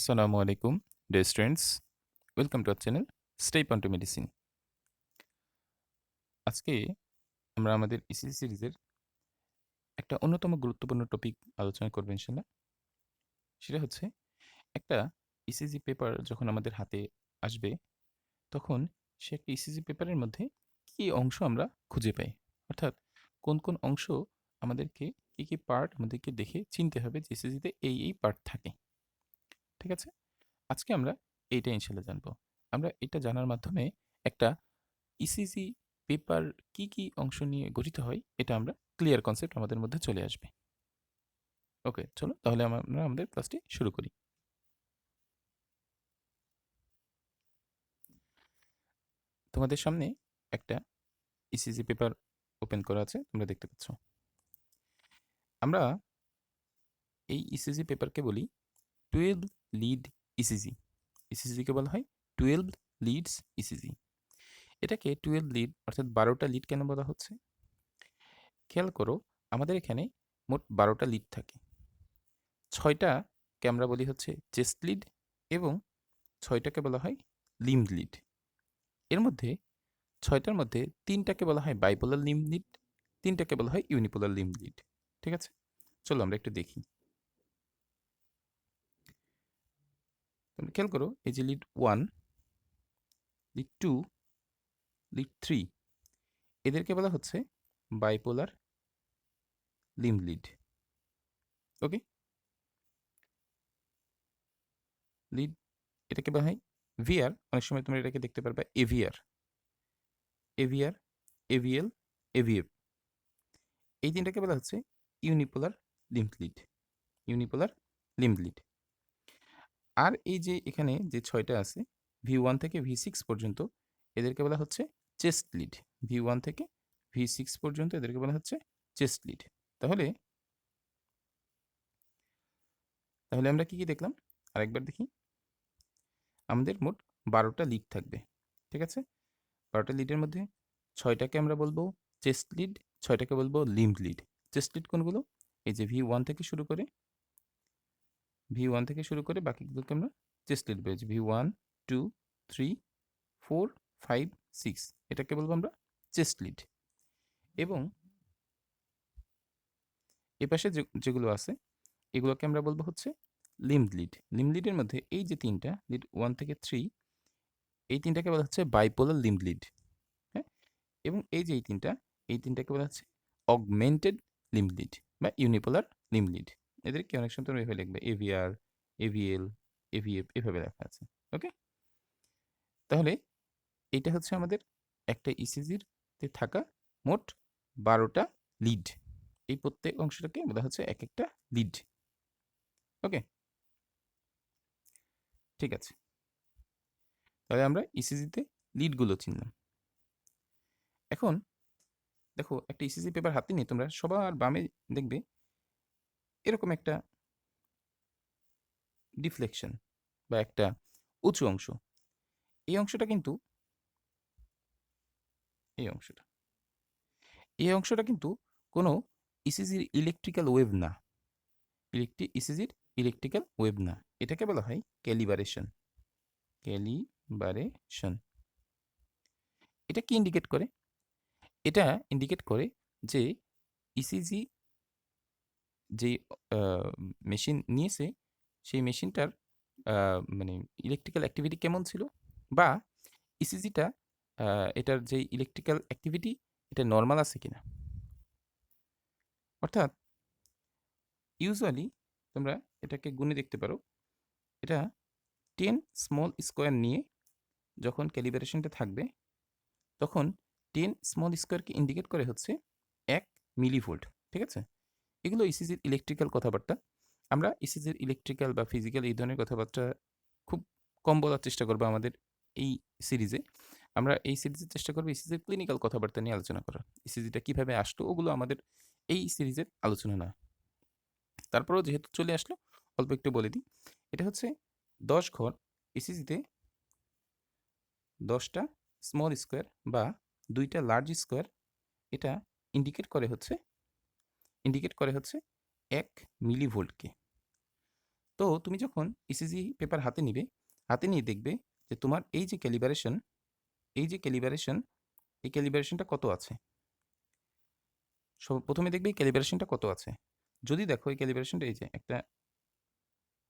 আসসালামু আলাইকুম dear students welcome to our channel step on to medicine আজকে আমরা আমাদের ইসিজি সিরিজের একটা অন্যতম গুরুত্বপূর্ণ টপিক আলোচনা করব ইনশাল্লাহ সেটা হচ্ছে একটা ইসিজি পেপার যখন আমাদের হাতে আসবে, তখন সে একটা ইসিজি পেপারের মধ্যে কী অংশ আমরা খুঁজে পাই? অর্থাৎ কোন কোন অংশ আমাদেরকে কী কী পার্ট আমাদেরকে দেখে চিনতে হবে যে ইসিজিতে এই এই পার্ট থাকে। ঠিক আছে? আজকে আমরা এইটা ইনশাল্লাহ জানব। আমরা এটা জানার মাধ্যমে একটা ইসিজি পেপার কি কি অংশ নিয়ে গঠিত হয়, এটা আমরা ক্লিয়ার কনসেপ্ট আমাদের মধ্যে চলে আসবে। ওকে চলো তাহলে আমরা আমাদের ক্লাসটি শুরু করি। তোমাদের সামনে একটা ইসিজি পেপার ওপেন করা আছে, তোমরা দেখতে পাচ্ছ। আমরা এই ইসিজি পেপারকে বলি টুয়েলভ লিড ইসিজি ইসিজিকে বলা হয় টুয়েলভ লিডস ইসিজি এটাকে টুয়েলভ লিড অর্থাৎ বারোটা লিড কেন বলা হচ্ছে? খেয়াল করো, আমাদের এখানে মোট বারোটা লিড থাকে। ছয়টাকে আমরা বলি হচ্ছে চেস্ট লিড এবং ছয়টাকে বলা হয় লিম লিড এর মধ্যে ছয়টার মধ্যে তিনটাকে বলা হয় বাইপোলার লিম লিড তিনটাকে বলা হয় ইউনিপোলার লিম লিড ঠিক আছে? চলো আমরা একটু দেখি। তোমরা খেয়াল করো, এই যে lead one lead two lead three এদেরকে বলা হচ্ছে bipolar limb lead okay lead এটাকে বলা হয় ভিআর অনেক সময় তোমরা এটাকে দেখতে পারবে এভিআর এভিআর এভিএল এভিএফ এই তিনটাকে বলা হচ্ছে unipolar limb lead unipolar limb lead আর এই যে এখানে যে ছয়টা আছে ভি ওয়ান থেকে ভি সিক্স পর্যন্ত, এদেরকে বলা হচ্ছে চেস্ট লিড ভি ওয়ান থেকে ভি সিক্স পর্যন্ত এদেরকে বলা হচ্ছে চেস্ট লিড তাহলে তাহলে আমরা কি কি দেখলাম? আরেকবার দেখি। আমাদের মোট বারোটা লিড থাকবে, ঠিক আছে? বারোটা লিডের মধ্যে ছয়টাকে আমরা বলব চেস্ট লিড ছয়টাকে বলব লিম্ব লিড চেস্ট লিড কোনগুলো? এই যে ভি ওয়ান থেকে শুরু করে ভি ওয়ান থেকে শুরু করে বাকিগুলোকে আমরা চেস্ট লিড পেয়েছি। V one two three four five six এটাকে বলব আমরা চেস্ট লিড এবং এপাশে যে, যেগুলো আছে, এগুলোকে আমরা বলব হচ্ছে লিম লিড লিম লিডের মধ্যে এই যে তিনটা লিড ওয়ান থেকে থ্রি এই তিনটাকে বলা হচ্ছে বাইপোলার লিম লিড হ্যাঁ? এবং এই যে এই তিনটা, এই তিনটাকে বলা হচ্ছে অগমেন্টেড লিম লিড বা ইউনিপোলার লিম লিড এদেরকে অনেক সময় তোমরা এভাবে লিখবে এভিআর এভিএল এভিএফ এভাবে লেখা আছে, ওকে? তাহলে এটা হচ্ছে আমাদের একটা ইসিজির তে থাকা মোট বারোটা লিড এই প্রত্যেক অংশটাকে বলা হচ্ছে এক একটা লিড ওকে? ঠিক আছে। তাহলে আমরা ইসিজিতে লিডগুলো চিনলাম। এখন দেখো একটা ইসিজি পেপার হাতে নিয়ে তোমরা সবার বামে দেখবে এরকম একটা ডিফ্লেকশন বা একটা উঁচু অংশ। এই অংশটা কিন্তু এই অংশটা। এই অংশটা কিন্তু কোনো ইসিজির ইলেকট্রিক্যাল ওয়েভ না। ইলেকট্রি ইসিজির ইলেকট্রিক্যাল ওয়েভ না। এটাকে বলা হয় ক্যালিবারেশন ক্যালিবারেশন এটা কি ইন্ডিকেট করে? এটা ইন্ডিকেট করে যে ইসিজি যে মেশিন নিয়েছে, সেই মেশিনটার মানে ইলেকট্রিক্যাল অ্যাক্টিভিটি কেমন ছিল? বা ইসিজিটা এটার যে ইলেকট্রিক্যাল অ্যাক্টিভিটি এটা নর্মাল আছে কিনা? অর্থাৎ ইউজুয়ালি তোমরা এটাকে গুণে দেখতে পারো। এটা টেন স্মল স্কোয়ার নিয়ে যখন ক্যালিব্রেশনটা থাকবে, তখন টেন স্মল স্কোয়ারকে ইন্ডিকেট করে হচ্ছে এক মিলিভোল্ট ঠিক আছে? এগুলো ইসিজির ইলেকট্রিক্যাল কথাবার্তা। আমরা ইসিজির ইলেকট্রিক্যাল বা ফিজিক্যাল এই ধরনের কথাবার্তা খুব কম বলার চেষ্টা করব আমাদের এই সিরিজে আমরা এই সিরিজের চেষ্টা করব ইসিজির ক্লিনিক্যাল কথাবার্তা নিয়ে আলোচনা করার। ইসিজিটা কীভাবে আসলো ওগুলো আমাদের এই সিরিজের আলোচনা না তারপরেও যেহেতু চলে আসলো, অল্প একটু বলে দিই। এটা হচ্ছে দশ ঘর ইসিজিতে দশটা স্মল স্কোয়ার বা দুইটা লার্জ স্কোয়ার এটা ইন্ডিকেট করে হচ্ছে ইন্ডিকেট করে হচ্ছে এক মিলিভোল্টকে তো তুমি যখন ইসিজি পেপার হাতে নিবে, হাতে নিয়ে দেখবে যে তোমার এই যে ক্যালিবারেশন এই যে ক্যালিবারেশন এই ক্যালিবারেশনটা কত আছে? সব, প্রথমে দেখবে এই ক্যালিবারেশনটা কত আছে। যদি দেখো এই ক্যালিবারেশনটা এই যে একটা,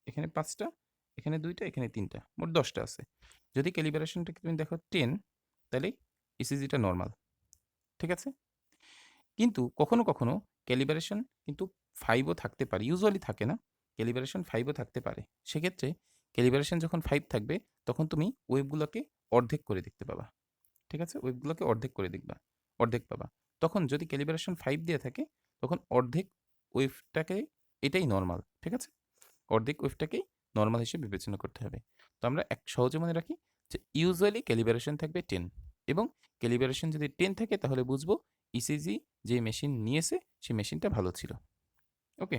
এখানে পাঁচটা, এখানে দুইটা, এখানে তিনটা, মোট দশটা আছে। যদি ক্যালিবারেশনটা তুমি দেখো টেন তাহলে ইসিজিটা নর্মাল ঠিক আছে? কিন্তু কখনো কখনো ক্যালিবারেশন কিন্তু ফাইভও থাকতে পারে। ইউজুয়ালি থাকে না ক্যালিবারেশন ফাইভও থাকতে পারে। সেক্ষেত্রে ক্যালিবারেশন যখন ফাইভ থাকবে, তখন তুমি ওয়েবগুলোকে অর্ধেক করে দেখতে পাবা। ঠিক আছে? ওয়েবগুলোকে অর্ধেক করে দেখবা, অর্ধেক পাবা। তখন যদি ক্যালিবারেশন ফাইভ দিয়ে থাকে, তখন অর্ধেক ওয়েভটাকে এটাই নর্মাল ঠিক আছে? অর্ধেক ওয়েভটাকেই নর্মাল হিসেবে বিবেচনা করতে হবে। তো আমরা এক সহজে মনে রাখি যে ইউজুয়ালি ক্যালিবারেশন থাকবে টেন এবং ক্যালিবারেশন যদি টেন থাকে, তাহলে বুঝব ইসিজি যে মেশিন নিয়েছে, সেই মেশিনটা ভালো ছিল। ওকে,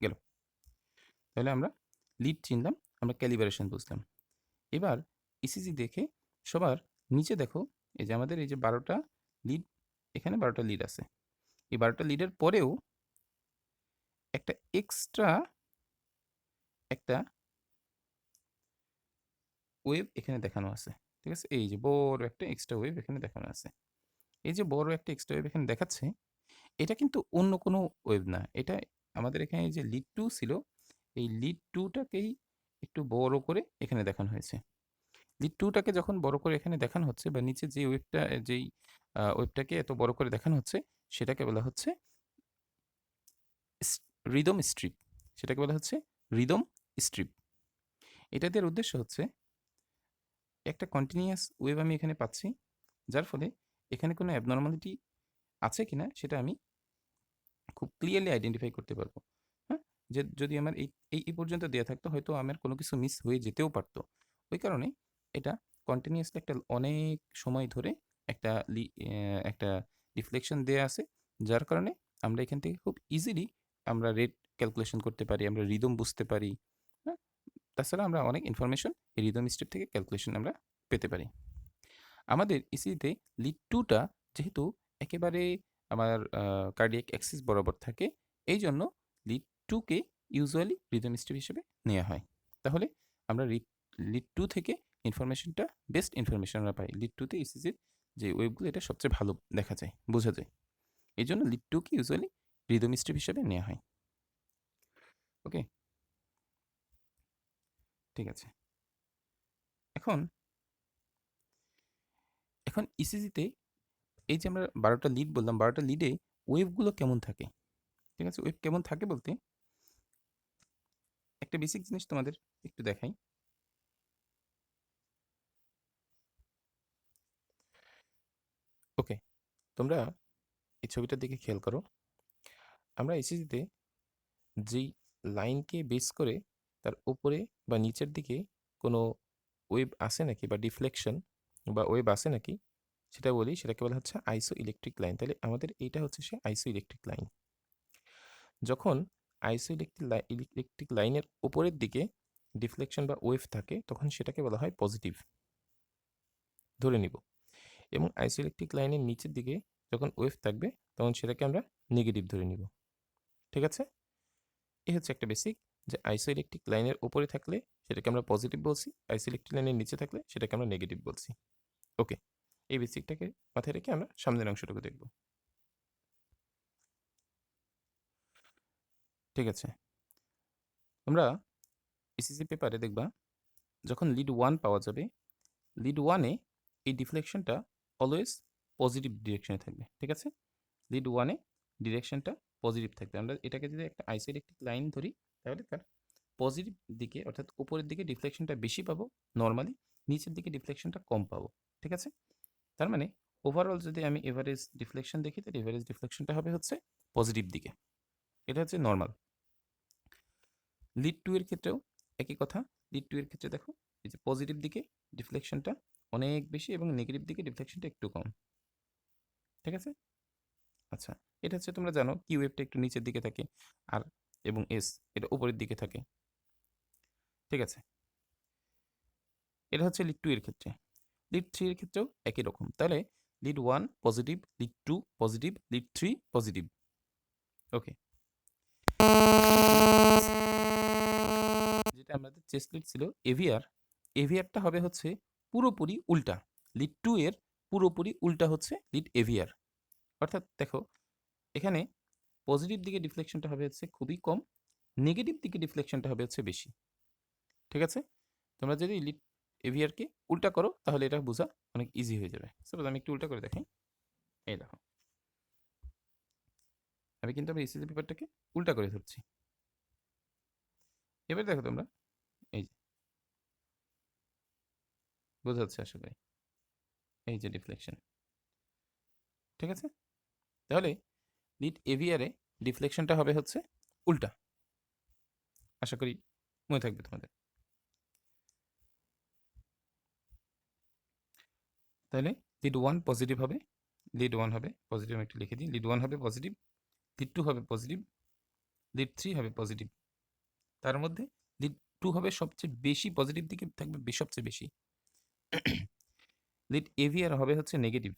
গেল। তাহলে আমরা লিড চিনলাম, আমরা ক্যালিবারেশন বুঝলাম। এবার ইসিজি দেখে সবার নিচে দেখো, এই যে আমাদের এই যে বারোটা লিড, এখানে বারোটা লিড আছে। এই বারোটা লিডের পরেও একটা এক্সট্রা একটা ওয়েভ এখানে দেখানো আছে। ঠিক আছে? এই যে বড় একটা এক্সট্রা ওয়েভ এখানে দেখানো আছে। এই যে বড় একটা এক্সট্রা ওয়েভ এখানে দেখাচ্ছে, এটা কিন্তু অন্য কোনো ওয়েব না। এটা আমাদের এখানে যে লিড টু ছিল, এই লিড টুটাকেই একটু বড় করে এখানে দেখানো হয়েছে। লিড টুটাকে যখন বড় করে এখানে দেখানো হচ্ছে বা নিচে যে ওয়েবটা যেই ওয়েবটাকে এত বড় করে দেখানো হচ্ছে, সেটাকে বলা হচ্ছে রিদম স্ট্রিপ সেটাকে বলা হচ্ছে রিদম স্ট্রিপ এটা দেওয়ার উদ্দেশ্য হচ্ছে, একটা কন্টিনিউয়াস ওয়েভ আমি এখানে পাচ্ছি, যার ফলে এখানে কোনো অ্যাবনর্মালিটি আছে কি না সেটা আমি খুব ক্লিয়ারলি আইডেন্টিফাই করতে পারব। হ্যাঁ? যে যদি আমার এই এই পর্যন্ত দেওয়া থাকতো হয়তো আমার কোনো কিছু মিস হয়ে যেতেও পারতো। ওই কারণে এটা কন্টিনিউয়াসলি একটা অনেক সময় ধরে একটা একটা রিফ্লেকশন দেওয়া আছে, যার কারণে আমরা এখান থেকে খুব ইজিলি আমরা রেট ক্যালকুলেশন করতে পারি, আমরা রিদম বুঝতে পারি। হ্যাঁ? তাছাড়া আমরা অনেক ইনফরমেশন এই রিদম স্টেপ থেকে ক্যালকুলেশন আমরা পেতে পারি। আমাদের ইসিতে লিড টুটা যেহেতু একেবারে আমার কার্ডিয়াক অ্যাক্সিস বরাবর থাকে এই জন্য লিড টুকে ইউজুয়ালি রিদম স্টেপ হিসেবে নেওয়া হয়। তাহলে আমরা লিড টু থেকে ইনফরমেশনটা বেস্ট ইনফরমেশন আমরা পাই। লিড টুতে ইসিজির যে ওয়েবগুলো এটা সবচেয়ে ভালো দেখা যায়, বোঝা যায়। এই জন্য লিড টুকে ইউজুয়ালি রিদম স্টেপ হিসেবে নেওয়া হয়। ওকে ঠিক আছে। এখন এখন ইসিজিতে এই যে আমরা বারোটা লিড বললাম, বারোটা লিডে ওয়েভগুলো কেমন থাকে? ঠিক আছে? ওয়েভ কেমন থাকে বলতে একটা বেসিক জিনিস তোমাদের একটু দেখাই। ওকে তোমরা এই ছবিটার দিকে খেয়াল করো। আমরা এসিজিতে যেই লাইনকে বেস করে তার উপরে বা নিচের দিকে কোনো ওয়েব আসে নাকি বা ডিফ্লেকশন বা ওয়েব আসে নাকি সেটা বলি, সেটাকে বলা হচ্ছে আইসো ইলেকট্রিক লাইন তাহলে আমাদের এইটা হচ্ছে সে আইসো ইলেকট্রিক লাইন যখন আইসো ইলেকট্রিক ইলেকট্রিক লাইনের উপরের দিকে ডিফ্লেকশন বা ওয়েভ থাকে, তখন সেটাকে বলা হয় পজিটিভ ধরে নিব। এবং আইসো ইলেকট্রিক লাইনের নিচের দিকে যখন ওয়েভ থাকবে, তখন সেটাকে আমরা নেগেটিভ ধরে নিব। ঠিক আছে? এ হচ্ছে একটা বেসিক যে আইসো ইলেকট্রিক লাইনের উপরে থাকলে সেটাকে আমরা পজিটিভ বলছি আইসো ইলেকট্রিক লাইনের নিচে থাকলে সেটাকে আমরা নেগেটিভ বলছি। ওকে এই বেসিকটাকে মাথায় রেখে আমরা সামনের অংশটুকু দেখব। ঠিক আছে, আমরা এসিসি পেপারে দেখবা, যখন লিড ওয়ান পাওয়া যাবে লিড ওয়ানে এই ডিফ্লেকশনটা অলওয়েজ পজিটিভ ডিরেকশনে থাকবে, ঠিক আছে? লিড ওয়ানে ডিরেকশনটা পজিটিভ থাকবে। আমরা এটাকে যদি একটা আইসোইলেকট্রিক লাইন ধরি, তাহলে তার পজিটিভ দিকে অর্থাৎ উপরের দিকে ডিফ্লেকশনটা বেশি পাবো নর্মালি নিচের দিকে ডিফ্লেকশনটা কম পাবো, ঠিক আছে? তার মানে ওভারঅল যদি আমি এভারেজ ডিফ্লেকশন দেখি, তাহলে এভারেজ ডিফ্লেকশনটা হবে হচ্ছে পজিটিভ দিকে। এটা হচ্ছে নর্মাল লিড টু এর ক্ষেত্রেও একই কথা। লিড টু এর ক্ষেত্রে দেখো, এই যে পজিটিভ দিকে ডিফ্লেকশনটা অনেক বেশি এবং নেগেটিভ দিকে ডিফ্লেকশনটা একটু কম। ঠিক আছে? আচ্ছা এটা হচ্ছে তোমরা জানো কিউ ওয়েভটা একটু নিচের দিকে থাকে আর এবং এস এটা উপরের দিকে থাকে। ঠিক আছে? এটা হচ্ছে লিড টু এর ক্ষেত্রে। লিড থ্রি এর ক্ষেত্রেও একই রকম। তাহলে lead one positive lead two positive lead three positive okay যেটা আমাদের চেস্ট লিড ছিল এভিআর এভিআরটা হবে হচ্ছে পুরোপুরি উল্টা। লিড টু এর পুরোপুরি উল্টা হচ্ছে লিড এভিয়ার অর্থাৎ দেখো, এখানে পজিটিভ দিকে ডিফ্লেকশনটা হবে হচ্ছে খুবই কম নেগেটিভ দিকে ডিফ্লেকশনটা হবে হচ্ছে বেশি। ঠিক আছে? তোমরা যদি লিড এভিআরকে উল্টা করো, তাহলে এটা বোঝা অনেক ইজি হয়ে যাবে। সাপোজ আমি একটু উল্টা করে দেখাই এই দেখো। আমি কিন্তু আমি এসএসসি পেপারটাকে উল্টা করে ধরছি। এবার দেখো তোমরা। এই যে। বোঝা যাচ্ছে আশা করি এই যে ডিফ্লেকশন ঠিক আছে? তাহলে লিড এভিআরে ডিফ্লেকশনটা হবে হচ্ছে উল্টা। আশা করি মনে থাকবে তোমাদের। তাহলে লিড ওয়ান পজিটিভ হবে লিড ওয়ান হবে পজিটিভ একটু লিখে দিই লিড ওয়ান হবে পজিটিভ লিড টু হবে পজিটিভ লিড থ্রি হবে পজিটিভ তার মধ্যে লিড টু হবে সবচেয়ে বেশি পজিটিভ দিকে থাকবে সবচেয়ে বেশি। লিড এভিআর হবে হচ্ছে নেগেটিভ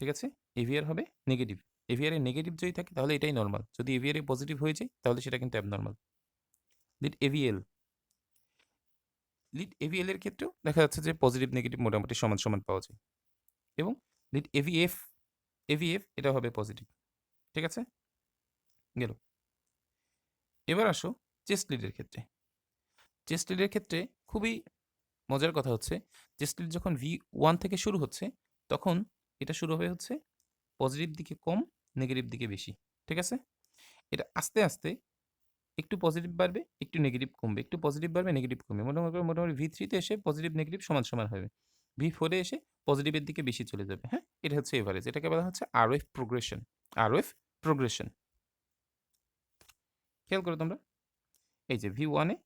ঠিক আছে? এভিআর হবে নেগেটিভ এভিআর এ নেগেটিভ যদি থাকে তাহলে এটাই নর্মাল যদি এভিআর এ পজিটিভ হয়ে যায় তাহলে সেটা কিন্তু abnormal lead AVL lead AVL এর ক্ষেত্রেও দেখা যাচ্ছে যে পজিটিভ নেগেটিভ মোটামুটি সমান সমান পাওয়া যায়। এবং লিড এভিএফ এভিএফ এটা হবে পজিটিভ ঠিক আছে? গেল। এবার আসো চেস্ট লিডের ক্ষেত্রে। চেস্ট লিডের ক্ষেত্রে খুবই মজার কথা হচ্ছে চেস্ট লিড যখন ভি ওয়ান থেকে শুরু হচ্ছে, তখন এটা শুরু হবে হচ্ছে পজিটিভ দিকে কম নেগেটিভ দিকে বেশি, ঠিক আছে? এটা আস্তে আস্তে একটু পজিটিভ বাড়বে, একটু নেগেটিভ কমবে, একটু পজিটিভ বাড়বে নেগেটিভ কমবে। মোটামুটি মোটামুটি ভি থ্রিতে এসে পজিটিভ নেগেটিভ সমান সমান হবে। ভি ফোরে এসে পজিটিভের দিকে বেশি চলে যাবে হ্যাঁ? এটা হচ্ছে এভারেজ এটাকে বলা হচ্ছে R F progression R F progression খেয়াল করো তোমরা, এই যে ভি ওয়ানে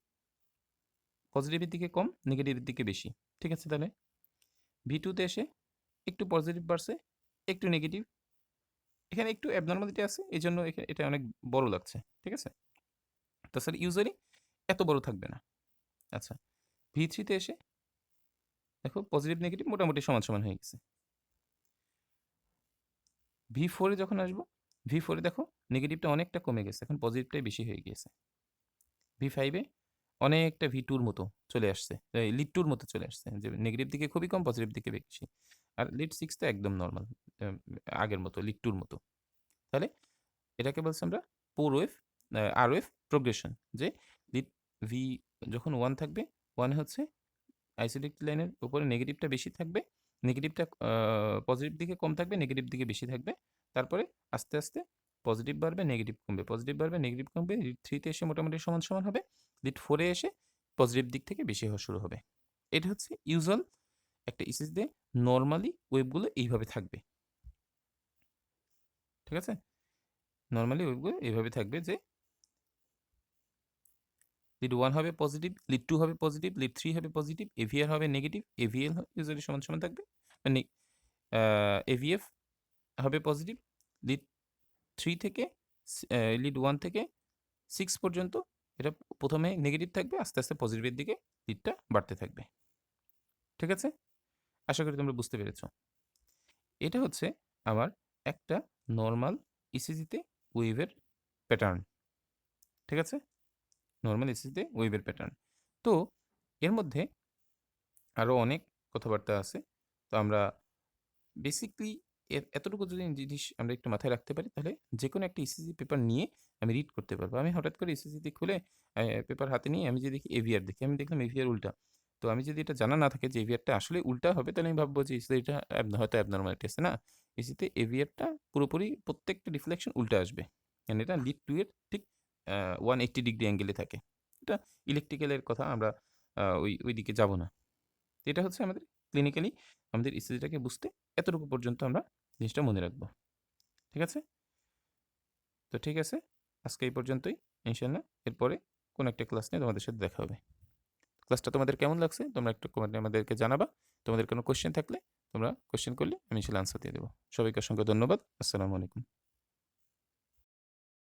পজিটিভের দিকে কম নেগেটিভের দিকে বেশি, ঠিক আছে তাহলে? ভি টুতে এসে একটু পজিটিভ বাড়ছে, একটু নেগেটিভ এখানে একটু অ্যাবনর্মালিটি আছে, এই জন্য এটা অনেক বড় লাগছে, ঠিক আছে? তাছাড়া ইউজারই এত বড় থাকবে না। আচ্ছা ভি থ্রিতে এসে দেখো পজিটিভ নেগেটিভ মোটামুটি সমান সমান হয়ে গেছে। ভি ফোরে যখন আসব ভি ফোরে দেখো নেগেটিভটা অনেকটা কমে গেছে, এখন পজিটিভটাই বেশি হয়ে গিয়েছে। ভি ফাইভে অনেকটা ভি টুর মতো চলে আসছে লিড টুর মতো চলে আসছে, যে নেগেটিভ দিকে খুবই কম পজিটিভ দিকে বেশি। আর লিড সিক্স তো একদম নর্মাল আগের মতো লিড টুর মতো। তাহলে এটাকে বলছি আমরা poor wave R wave progression যে লিড ভি যখন ওয়ান থাকবে ওয়ানে হচ্ছে আইসোলিক লাইনের উপরে নেগেটিভটা বেশি থাকবে নেগেটিভটা পজিটিভ দিকে কম থাকবে নেগেটিভ দিকে বেশি থাকবে, তারপরে আস্তে আস্তে পজিটিভ বাড়বে নেগেটিভ কমবে পজিটিভ বাড়বে নেগেটিভ কমবে লিড থ্রিতে এসে মোটামুটি সমান সমান হবে লিড ফোরে এসে পজিটিভ দিক থেকে বেশি হওয়া শুরু হবে। এটা হচ্ছে ইউজুয়াল একটা ইসিস দিয়ে নর্মালি ওয়েবগুলো এইভাবে থাকবে। ঠিক আছে? নর্মালি ওয়েবগুলো এইভাবে থাকবে যে লিড ওয়ান হবে পজিটিভ লিড টু হবে পজিটিভ লিড থ্রি হবে পজিটিভ এভিআর হবে নেগেটিভ এভিএল ইউজুয়ালি সমান সমান থাকবে। মানে এভিএফ হবে পজিটিভ লিড থ্রি থেকে লিড ওয়ান থেকে সিক্স পর্যন্ত এটা প্রথমে নেগেটিভ থাকবে, আস্তে আস্তে পজিটিভের দিকে লিডটা বাড়তে থাকবে। ঠিক আছে? আশা করি তোমরা বুঝতে পেরেছ। এটা হচ্ছে আমার একটা নর্মাল ইসিজিতে ওয়েভের প্যাটার্ন ঠিক আছে? নর্মাল ইসিজিতে ওয়েভের প্যাটার্ন তো এর মধ্যে আরও অনেক কথাবার্তা আছে। তো আমরা বেসিকলি এতটুকু যদি জিনিস আমরা একটু মাথায় রাখতে পারি, তাহলে যে কোনো একটা ইসিজি পেপার নিয়ে আমি রিড করতে পারব। আমি হঠাৎ করে ইসিজিতে খুলে পেপার হাতে নিয়ে আমি যদি দেখি এভিআর দেখি, আমি দেখলাম এভিআর উল্টা। তো আমি যদি এটা জানা না থাকে যে এভিআরটা আসলে উল্টা হবে, তাহলে আমি ভাববো যে এটা হয়তো অ্যাবনর্মালিটি আছে না। এসিতে এভিআরটা পুরোপুরি প্রত্যেকটা রিফ্লেকশন উল্টা আসবে। এটা লিড টু এর ঠিক ওয়ান এইট্টি ডিগ্রি অ্যাঙ্গেলে থাকে। এটা ইলেকট্রিক্যালের কথা আমরা ওই ওই দিকে যাব না। এটা হচ্ছে আমাদের ক্লিনিক্যালি আমাদের ইসিজিটাকে বুঝতে এতটুকু পর্যন্ত আমরা জিনিসটা মনে রাখব। ঠিক আছে? তো ঠিক আছে, আজকে এই পর্যন্তই। ইনশাল্লাহ এরপরে কোনো একটা ক্লাস নিয়ে তোমাদের সাথে দেখা হবে। ক্লাসটা তোমাদের কেমন লাগছে? তোমরা একটু কমেন্টে আমাদেরকে জানাবা। তোমাদের কোনো কোয়েশ্চেন থাকলে তোমরা কোয়েশ্চেন করলে আমি ইনশাল্লাহ আনসার দিয়ে দেবো। সবাইকে অসংখ্য ধন্যবাদ। আসসালামু আলাইকুম।